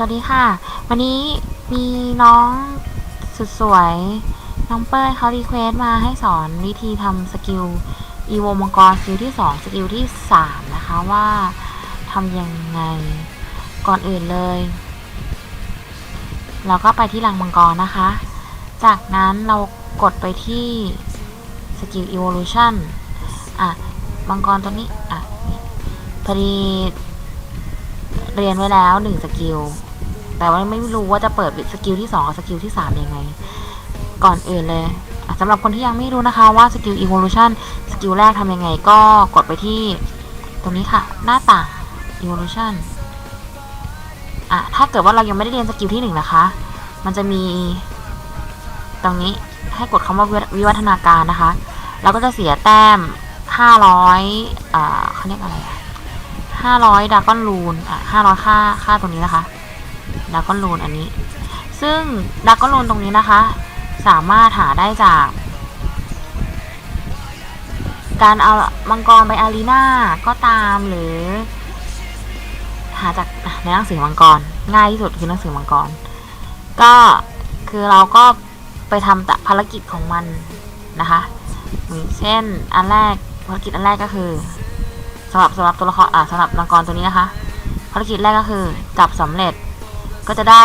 สวัสดีค่ะ วันนี้มีน้องสุดสวย น้องเป้ยเขารีเควส์มาให้สอนวิธีทำสกิลอีโวมังกรสกิลที่ 2 สกิลที่ 3 นะคะว่าทำยังไงก่อนอื่นเลย เราก็ไปที่รังมังกรนะคะ จากนั้นเรากดไปที่สกิล evolution อะ มังกรตัวนี้ อะพอดีเรียนไว้แล้วหนึ่งสกิล แต่ว่าไม่รู้ว่าจะเปิดสกิลที่สองกับสกิลที่สามยังไง ก่อนอื่นเลยสำหรับคนที่ยังไม่รู้นะคะว่าสกิล evolution สกิลแรกทำยังไงก็กดไปที่ตรงนี้ค่ะ หน้าต่าง evolution อะถ้าเกิดว่าเรายังไม่ได้เรียนสกิลที่หนึ่งนะคะ มันจะมีตรงนี้ให้กดคำว่าวิวัฒนาการนะคะ เราก็จะเสียแต้ม 500อ่าเขาเรียกอะไรอะห้าร้อยดากอนลูนอะห้าร้อยค่าค่าตรงนี้นะคะ ดาก้อนลูนอันนี้ ซึ่งดาก้อนลูนตรงนี้นะคะ สามารถหาได้จาก การเอามังกรไปอารีนาก็ตามหรือ หาจากในหนังสือมังกร ง่ายที่สุดคือหนังสือมังกร ก็คือเราก็ไปทำภารกิจของมันนะคะอย่างเช่นอันแรกภารกิจอันแรกก็คือสำหรับสำหรับตัวละครอ่าสำหรับมังกรตัวนี้นะคะ ภารกิจแรกก็คือ จับสำเร็จ ก็จะได้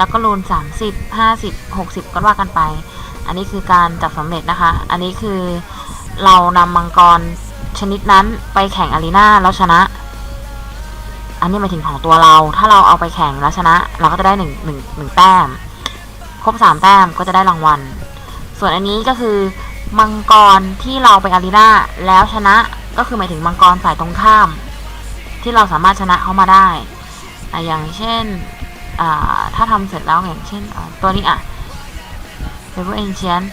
ดักกรูน30 50 60 ก็ว่ากันไป อันนี้คือการจับสำเร็จนะคะ อันนี้คือเรานำมังกรชนิดนั้นไปแข่งอารีนาแล้วชนะ อันนี้หมายถึงของตัวเรา ถ้าเราเอาไปแข่งแล้วชนะ เราก็จะได้หนึ่งหนึ่งหนึ่งแต้ม ครบสามแต้มก็จะได้รางวัล ส่วนอันนี้ก็คือมังกรที่เราไปอารีนาแล้วชนะก็คือหมายถึงมังกรฝ่ายตรงข้าม ที่เราสามารถชนะเขามาได้อย่างเช่น ถ้าทำเสร็จแล้วอย่างเช่นตัวนี้อะ l e v e l Ancient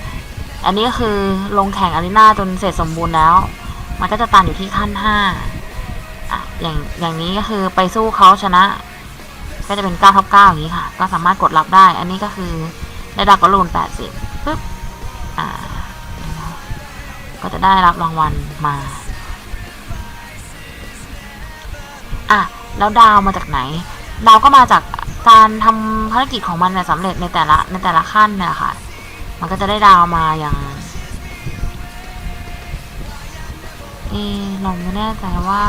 อันนี้ก็คือลงแข่งอารีนาจนเสร็จสมบูรณ์แล้ว มันก็จะตันอยู่ที่ขั้นห้าอะอย่างอย่างนี้ก็คือไปสู้เขาชนะ ก็จะเป็น9ทับ9อย่างนี้ค่ะ ก็สามารถกดรับได้ อันนี้ก็คือได้ดักกรูน80ปึ๊บอ่าก็จะได้รับรางวัลมาอะแล้วดาวมาจากไหน ดาวก็มาจาก การทำภารกิจของมันเนี่ยสำเร็จในแต่ละในแต่ละขั้นเนี่ยค่ะ มันก็จะได้ดาวมาอย่างเออเราไม่แน่ใจว่า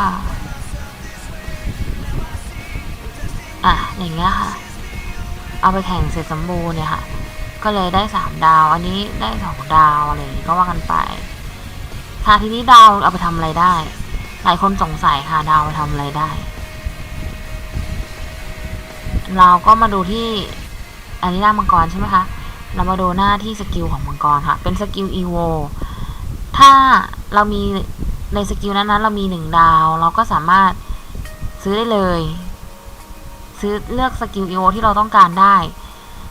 อะ อย่างเงี้ยค่ะ เอาไปแข่งเสร็จสมบูรณ์เนี่ยค่ะ ก็เลยได้สามดาว อันนี้ได้สองดาวอะไรอย่างงี้ก็ว่ากันไป ค่ะทีนี้ดาวเอาไปทำอะไรได้ หลายคนสงสัยค่ะ ดาวไปทำอะไรได้ เราก็มาดูที่อันนี้หน้ามังกรใช่ไหมคะ เรามาดูหน้าที่สกิลของมังกรค่ะ เป็นสกิลอีโวถ้าเรามีในสกิลนั้นๆเรามีหนึ่งดาว เราก็สามารถซื้อได้เลย ซื้อเลือกสกิลอีโวที่เราต้องการได้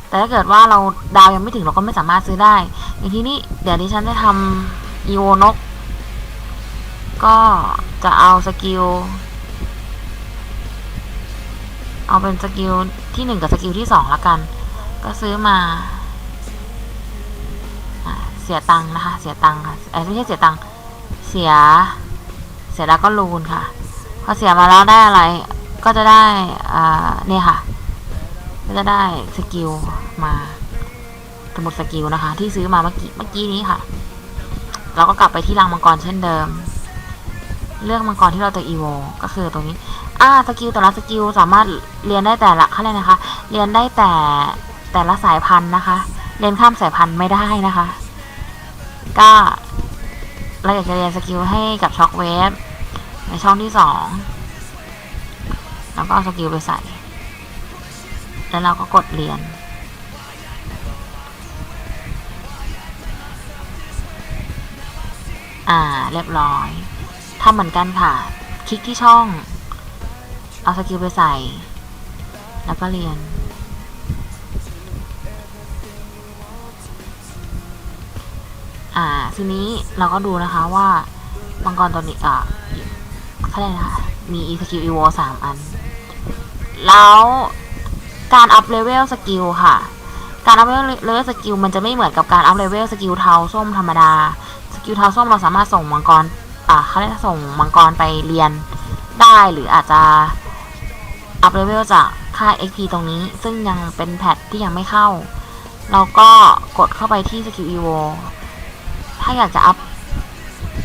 แต่ถ้าเกิดว่าเราดาวยังไม่ถึงเราก็ไม่สามารถซื้อได้ อย่างที่นี้เดี๋ยวดิฉันจะทำอีโวนก ก็จะเอาสกิล เอาเป็นสกิลที่หนึ่งกับสกิลที่สองละกัน ก็ซื้อมาอเสียตังค์นะคะ เสียตังค์ค่ะไม่ใช่เสียตังค์เสีย เสียแล้วก็ลูนค่ะ พอเสียมาแล้วได้อะไร ก็จะได้อ่าเนี่ยค่ะ ก็จะได้สกิลมาสมุดสกิลนะคะ ที่ซื้อมาเมื่อกี้เมื่อกี้นี้ค่ะ เราก็กลับไปที่รังมังกรเช่นเดิม เลือกมังกรที่เราจะอีโว ก็คือตรงนี้ อ่าสกิลแต่ละสกิลสามารถเรียนได้แต่ละเขาเรียนะคะ เรียนได้แต่แต่ละสายพันธุ์นะคะ เรียนข้ามสายพันธุ์ไม่ได้นะคะ ก็เราอยากจะเรียนสกิลให้กับช็อคเวฟในช่องที่สองแล้วก็เอาสกิลไปใส่ แล้วเราก็กดเรียน อ่า เรียบร้อยทำเหมือนกันค่ะ คลิกที่ช่อง เอาสกิลไปใส่ แล้วก็เรียน อ่า ทีนี้เราก็ดูนะคะว่า มังกรตัวนี้อ่าเขาเรียกนะคะมีอีสกิลอีโวสามอัน แล้วการอัพเลเวลสกิลค่ะ การอัพเลเวลสกิลมันจะไม่เหมือนกับการอัพเลเวลสกิลเทาส้มธรรมดา สกิลเทาส้มเราสามารถส่งมังกร อ่าเขาเรียกส่งมังกรไปเรียนได้หรืออาจจะ อัพเลเวลจากค่า XP ตรงนี้ ซึ่งยังเป็นแพทที่ยังไม่เข้า เราก็กดเข้าไปที่สกิล EVO ถ้าอยากจะอัพ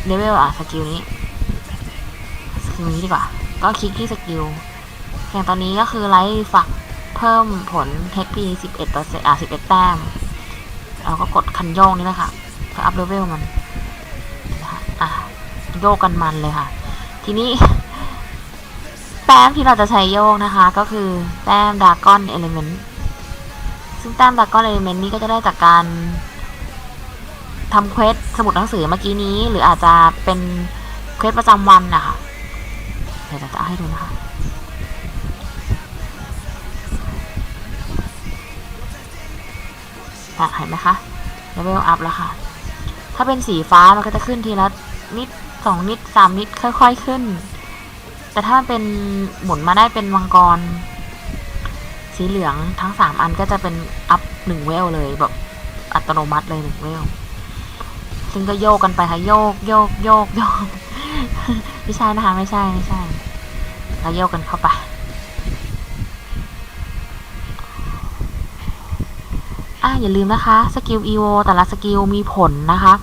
เลเวลอะสกิลนี้สกิลนี้ดีกว่า ก็คลิกที่สกิลอย่างตอนนี้ก็คือไลท์ฝักเพิ่มผล HP 11%อะ11 แต้ม เราก็กดคันโยกนี่แหละค่ะเพื่ออัพเลเวลมันอะโยกกันมันเลยค่ะ ทีนี้ แต้มที่เราจะใช้โยกนะคะ ก็คือแต้มดากอนเอลิเมนต์ซึ่งแต้มดากอนเอลิเมนต์นี้ก็จะได้จากการทำเควสสมุดหนังสือเมื่อกี้นี้ หรืออาจจะเป็นเควสประจำวันนะคะเดี๋ยวจะเอาให้ดูนะคะอะเห็นไหมคะเลเวลอัพแล้วค่ะ ถ้าเป็นสีฟ้ามันก็จะขึ้นทีละนิดสองนิดสามนิดค่อย ๆ ขึ้น แต่ถ้าเป็นหมุนมาได้เป็นมังกร สีเหลืองทั้งสามอันก็จะเป็นอัพหนึ่งเวลเลยแบบอัตโนมัติเลยหนึ่งเวล ซึ่งก็โยกกันไปค่ะโยกโยกโยกโยกไม่ใช่นะคะไม่ใช่ไม่ใช่เราโยกกันเข้าไปอะอย่าลืมนะคะสกิล EVO แต่ละสกิลมีผลนะคะ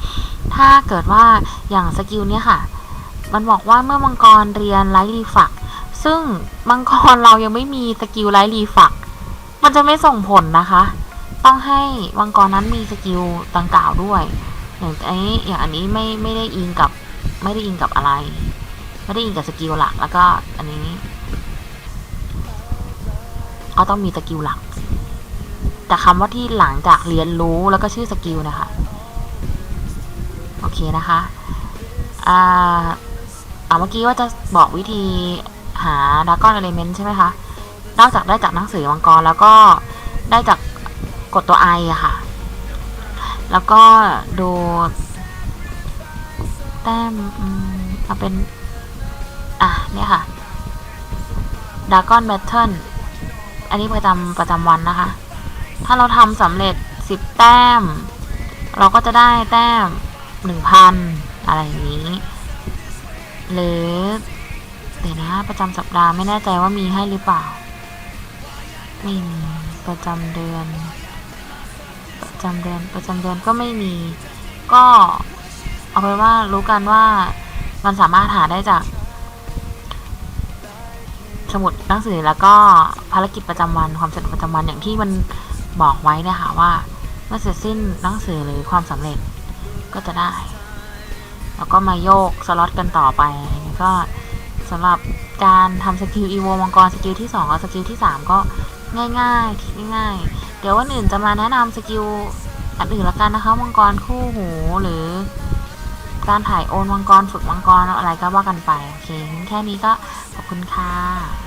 ถ้าเกิดว่าอย่างสกิลเนี้ยค่ะ มันบอกว่าเมื่อมังกรเรียนไลท์รีฝัก ซึ่งมังกรเรายังไม่มีสกิลไลท์รีฝัก มันจะไม่ส่งผลนะคะ ต้องให้มังกรนั้นมีสกิลดังกล่าวด้วย อย่างอันนี้อย่างอันนี้ไม่ไม่ได้อิงกับไม่ได้อิงกับอะไร ไม่ได้อิงกับสกิลหลัก แล้วก็อันนี้ ก็ต้องมีสกิลหลัก แต่คำว่าที่หลังจากเรียนรู้แล้วก็ชื่อสกิลนะคะ โอเคนะคะ อ่า อ่าเมื่อกี้ว่าจะบอกวิธีหาดากอนเอลิเมนต์ใช่ไหมคะ นอกจากได้จากหนังสือมังกรแล้วก็ได้จากกดตัวไออะค่ะ แล้วก็ดูแต้มมเอาเป็น อะเนี่ยค่ะดากอนแบทเทิลอันนี้ประจำประจำวันนะคะ ถ้าเราทำสำเร็จสิบแต้ม เราก็จะได้แต้มหนึ่งพันอะไรอย่างนี้ หรือเดี๋ยวนะประจำสัปดาห์ไม่แน่ใจว่ามีให้หรือเปล่า ไม่มีประจำเดือน ประจำเดือนประจำเดือนก็ไม่มี ก็เอาเป็นว่ารู้กันว่ามันสามารถหาได้จาก สมุดหนังสือแล้วก็ภารกิจประจำวันความสำเร็จประจำวันอย่างที่มันบอกไว้เนี่ยค่ะว่า เมื่อเสร็จสิ้นหนังสือหรือความสำเร็จก็จะได้ แล้วก็มาโยกสล็อตกันต่อไปก็สำหรับการทำสกิลอีโวมังกรสกิลที่2กับสกิลที่ 3 ก็ง่ายง่ายง่ายๆ เดี๋ยววันอื่นจะมาแนะนำสกิลอันอื่นละกันนะคะมังกรคู่หูหรือ การถ่ายโอนมังกรฝึกมังกรอะไรก็ว่ากันไปโอเคแค่นี้ก็ขอบคุณค่ะ